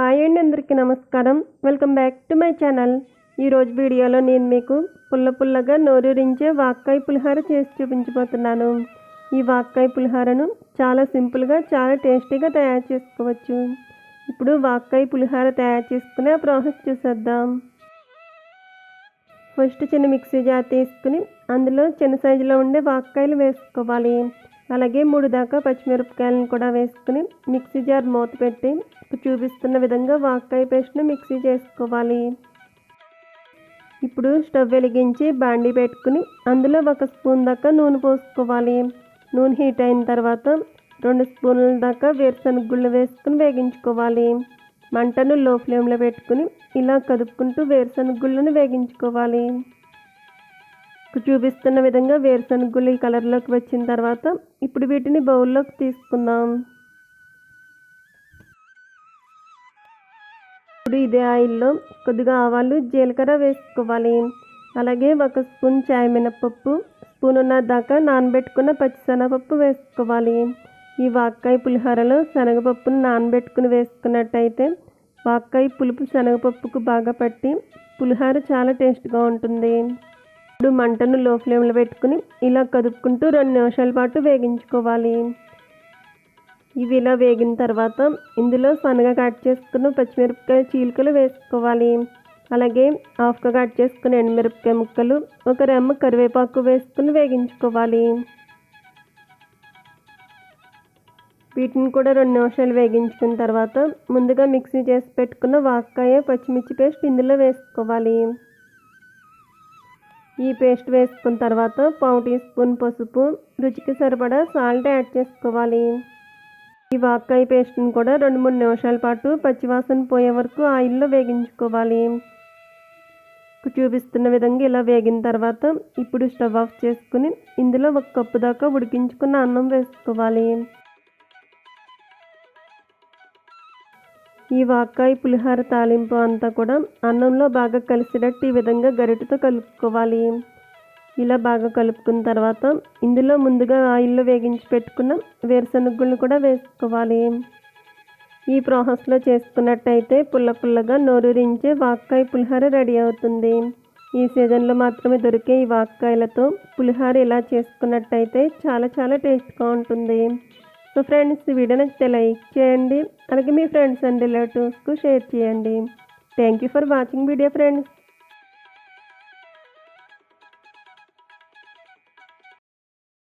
Hi అండి అందరికీ నమస్కారం. Welcome back to my channel ఈరోజు వీడియోలో నేను మీకు పుల్ల పుల్లగా నోరూరించే వాక్కాయ పులిహోర చేసి చూపించబోతున్నాను. ఈ వాక్కాయ పులిహోరను చాలా సింపుల్గా చాలా టేస్టీగా తయారు చేసుకోవచ్చు. ఇప్పుడు వాక్కాయ పులిహోర తయారు చేసుకునే ఆ ప్రాసెస్ చూసేద్దాం. ఫస్ట్ చిన్న మిక్సీ జార్ తీసుకుని అందులో చిన్న సైజులో ఉండే వాక్కాయలు వేసుకోవాలి. అలాగే మూడు దాకా పచ్చిమిరపకాయలను కూడా వేసుకుని మిక్సీ జార్ మూత పెట్టి చూపిస్తున్న విధంగా వాక్కాయ పేస్ట్ను మిక్సీ చేసుకోవాలి. ఇప్పుడు స్టవ్ వెలిగించి బాండీ పెట్టుకుని అందులో ఒక స్పూన్ దాకా నూనె పోసుకోవాలి. నూనె హీట్ అయిన తర్వాత రెండు స్పూన్ల దాకా వేరుశనగ గుళ్ళు వేసుకుని వేగించుకోవాలి. మంటను లో ఫ్లేమ్లో పెట్టుకుని ఇలా కదుపుకుంటూ వేరుశనగ గుళ్ళను వేగించుకోవాలి. చూపిస్తున్న విధంగా వేరుశనగ గుళ్ళు ఈ కలర్లోకి వచ్చిన తర్వాత ఇప్పుడు వీటిని బౌల్లోకి తీసుకుందాం. ఇప్పుడు ఇదే ఆయిల్లో కొద్దిగా ఆవాలు జీలకర్ర వేసుకోవాలి. అలాగే ఒక స్పూన్ చాయ్ మినపప్పు స్పూన్ ఉన్న దాకా నానబెట్టుకున్న పచ్చిశనగపప్పు వేసుకోవాలి. ఈ వాక్కాయ పులిహోరలో శనగపప్పును నానబెట్టుకుని వేసుకున్నట్టయితే వాక్కాయ పులుపు శనగపప్పుకు బాగా పట్టి పులిహోర చాలా టేస్ట్గా ఉంటుంది. ఇప్పుడు మంటను లో ఫ్లేమ్లో పెట్టుకుని ఇలా కదుపుకుంటూ రెండు నిమిషాల పాటు వేగించుకోవాలి. ఇవి ఇలా వేగిన తర్వాత ఇందులో సన్నగా కట్ చేసుకున్న పచ్చిమిరపకాయ చీలికలు వేసుకోవాలి. అలాగే హాఫ్గా కట్ చేసుకున్న ఎండుమిరపకాయ ముక్కలు ఒక రెమ్మ కరివేపాకు వేసుకుని వేగించుకోవాలి. వీటిని కూడా రెండు నిమిషాలు వేగించుకున్న తర్వాత ముందుగా మిక్సీ చేసి పెట్టుకున్న వాక్కాయ పచ్చిమిర్చి పేస్ట్ ఇందులో వేసుకోవాలి. ఈ పేస్ట్ వేసుకున్న తర్వాత పావు టీ స్పూన్ పసుపు రుచికి సరిపడా సాల్ట్ యాడ్ చేసుకోవాలి. ఈ వాక్కాయ పేస్ట్ని కూడా రెండు మూడు నిమిషాల పాటు పచ్చివాసన పోయే వరకు ఆయిల్లో వేగించుకోవాలి. చూపిస్తున్న విధంగా ఇలా వేగిన తర్వాత ఇప్పుడు స్టవ్ ఆఫ్ చేసుకుని ఇందులో ఒక కప్పు దాకా ఉడికించుకున్న అన్నం వేసుకోవాలి. ఈ వాక్కాయ పులిహోర తాలింపు అంతా కూడా అన్నంలో బాగా కలిసినట్టు ఈ విధంగా గరిటతో కలుపుకోవాలి. ఇలా బాగా కలుపుకున్న తర్వాత ఇందులో ముందుగా ఆయిల్లో వేగించి పెట్టుకున్న వేరుశనగుళ్ళు కూడా వేసుకోవాలి. ఈ ప్రాసెస్లో చేసుకున్నట్టయితే పుల్ల పుల్లగా నోరూరించే వాక్కాయ పులిహోర రెడీ అవుతుంది. ఈ సీజన్లో మాత్రమే దొరికే ఈ వాక్కాయలతో పులిహోర ఇలా చేసుకున్నట్టయితే చాలా చాలా టేస్ట్గా ఉంటుంది. సో ఫ్రెండ్స్ వీడియో నచ్చితే లైక్ చేయండి అలాగే మీ ఫ్రెండ్స్ అండ్ రిలేటివ్స్కు షేర్ చేయండి. Thank you for watching video friends.